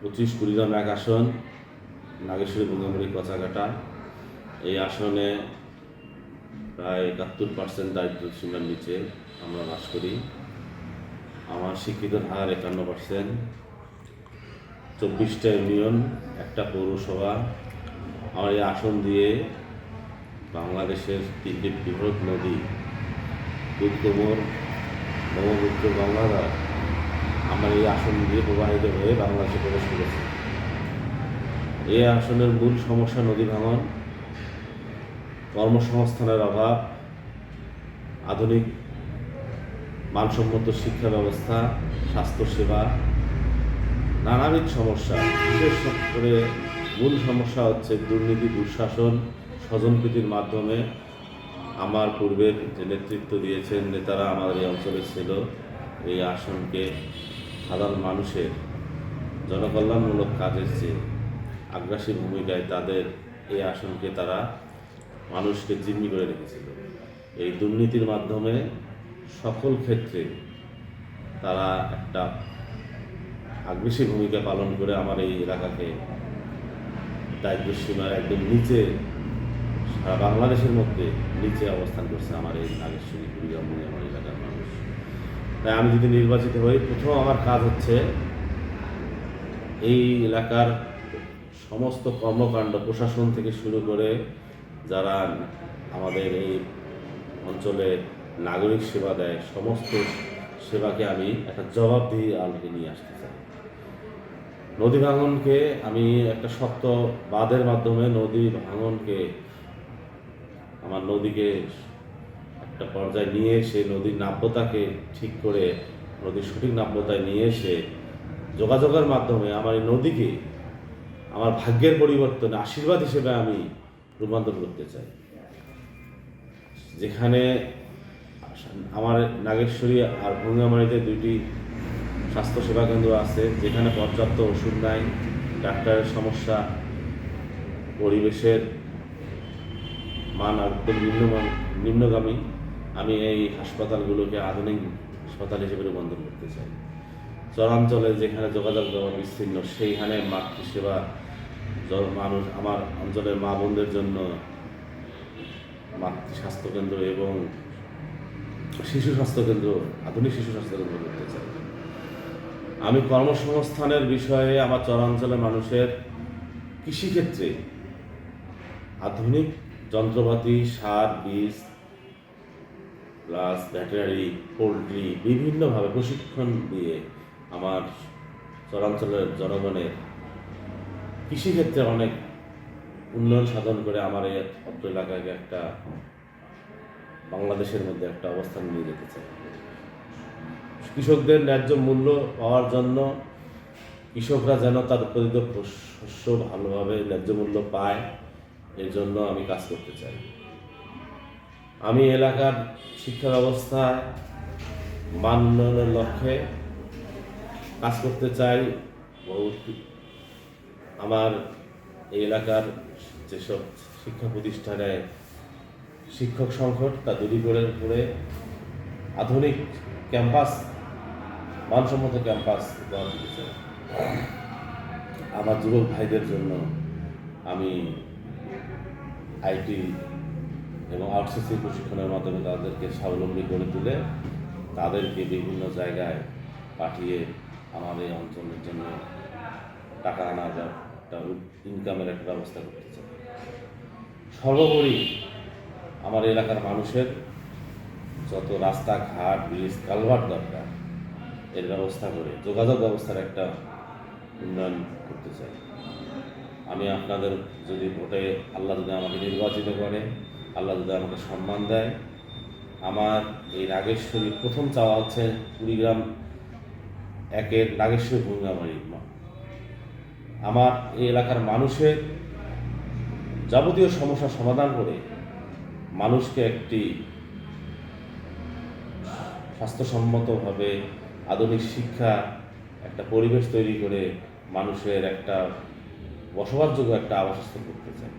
পঁচিশ কুড়ি কুড়িগ্রাম এক আসন, নাগেশ্বরী গঙ্গামুড়ি কচাকাটা এই আসনে প্রায় একাত্তর পার্সেন্ট দারিদ্র সীমার নিচে, আমরা বাস করি। আমার শিক্ষিতের হার একান্ন পার্সেন্ট চব্বিশটা ইউনিয়ন, একটা পৌরসভা। আমার এই আসন দিয়ে বাংলাদেশের তিনটি বৃহৎ নদী দুধকোমর ব্রহ্মপুত্র গঙ্গাধর আমার এই আসন দিয়ে প্রবাহিত হয়ে বাংলাদেশে প্রবেশ করেছে। এই আসনের মূল সমস্যা নদী ভাঙন, কর্মসংস্থানের অভাব, আধুনিক মানসম্মত শিক্ষা ব্যবস্থা, স্বাস্থ্যসেবা, নানাবিধ সমস্যা। বিশেষ করে মূল সমস্যা হচ্ছে দুর্নীতি, দুঃশাসন, স্বজনপ্রীতির মাধ্যমে আমার পূর্বের যে নেতৃত্ব দিয়েছেন, নেতারা আমাদের এই অঞ্চলে ছিল, এই আসনকে সাধারণ মানুষের জনকল্যাণমূলক কাজের চেয়ে আগ্রাসী ভূমিকায় তাদের এই আসনকে তারা মানুষকে জিম্মি করে রেখেছিল। এই দুর্নীতির মাধ্যমে সকল ক্ষেত্রে তারা একটা আগ্রাসী ভূমিকা পালন করে আমার এই এলাকাকে দারিদ্র সীমার একদম নিচে সারা বাংলাদেশের মধ্যে নিচে অবস্থান করছে আমার এই নাগেশ্বরী কুড়িগ্রাম তাই আমি যদি নির্বাচিত হই, প্রথম আমার কাজ হচ্ছে এই এলাকার সমস্ত কর্মকাণ্ড প্রশাসন থেকে শুরু করে যারা আমাদের এই অঞ্চলে নাগরিক সেবা দেয়, সমস্ত সেবাকে আমি একটা জবাবদিহি আলোকে নিয়ে আসতে চাই। নদী ভাঙনকে আমি একটা শক্ত বাঁধের মাধ্যমে নদী ভাঙনকে, আমার নদীকে একটা পর্যায়ে নিয়ে এসে নদীর নাব্যতাকে ঠিক করে, নদীর সঠিক নাব্যতায় নিয়ে এসে যোগাযোগের মাধ্যমে আমার এই নদীকে আমার ভাগ্যের পরিবর্তনে আশীর্বাদ হিসেবে আমি রূপান্তর করতে চাই। যেখানে আমার নাগেশ্বরী আর ভঙ্গামারিতে দুইটি স্বাস্থ্যসেবা কেন্দ্র আছে, যেখানে পর্যাপ্ত ওষুধ নাই, ডাক্তারের সমস্যা, পরিবেশের মান একদম নিম্নমান নিম্নগামী। আমি এই হাসপাতালগুলোকে আধুনিক হাসপাতাল হিসেবে রূপান্তর করতে চাই। চরাঞ্চলে যেখানে যোগাযোগ ব্যবস্থা বিচ্ছিন্ন সেইখানে মাতৃসেবা মানুষ, আমার অঞ্চলের মা বোনদের জন্য মাতৃ স্বাস্থ্যকেন্দ্র এবং শিশু স্বাস্থ্যকেন্দ্র, আধুনিক শিশু স্বাস্থ্যকেন্দ্র করতে চাই। আমি কর্মসংস্থানের বিষয়ে আমার চরাঞ্চলের মানুষের কৃষিক্ষেত্রে আধুনিক যন্ত্রপাতি, সার, বীজ প্লাস ভেটেনারি পোলট্রি বিভিন্নভাবে প্রশিক্ষণ দিয়ে আমার চরাঞ্চলের জনগণের কৃষিক্ষেত্রে অনেক উন্নয়ন সাধন করে আমার এই অত্র এলাকাকে একটা বাংলাদেশের মধ্যে একটা অবস্থান নিয়ে যেতে চাই। কৃষকদের ন্যায্য মূল্য পাওয়ার জন্য কৃষকরা যেন তার উৎপাদিত শস্য ভালোভাবে ন্যায্য মূল্য পায়, এর জন্য আমি কাজ করতে চাই। আমি এলাকার শিক্ষা ব্যবস্থায় মান উন্নয়নের লক্ষ্যে কাজ করতে চাই আমার এই এলাকার যেসব শিক্ষা প্রতিষ্ঠানে শিক্ষক সংকট, তা দূরীকরণ করে আধুনিক ক্যাম্পাস, মানসম্মত ক্যাম্পাস আমার যুবক ভাইদের জন্য আমি আইটি এবং আউটসোর্সিং প্রশিক্ষণের মাধ্যমে তাদেরকে স্বাবলম্বী করে তুলে তাদেরকে বিভিন্ন জায়গায় পাঠিয়ে আমার এই অঞ্চলের জন্য টাকা আনা একটা ইনকামের একটা ব্যবস্থা করতে চাই। সর্বোপরি আমার এলাকার মানুষের যত রাস্তাঘাট ব্রিজ কালভার্ট দরকার, এর ব্যবস্থা করে, যোগাযোগ ব্যবস্থার একটা উন্নয়ন করতে চাই। আমি আপনাদের যদি ভোটে আল্লাহ যদি আমাকে নির্বাচিত করে আল্লাহ যদি আমাকে সম্মান দেয়। আমার এই নাগেশ্বরী প্রথম চাওয়া হচ্ছে কুড়িগ্রাম একের নাগেশ্বরী ভুঙ্গামারি আমার এই এলাকার মানুষের যাবতীয় সমস্যা সমাধান করে মানুষকে একটি স্বাস্থ্যসম্মতভাবে আধুনিক শিক্ষা, একটা পরিবেশ তৈরি করে মানুষের একটা বসবাসযোগ্য একটা আবাসস্থল করতে চাই।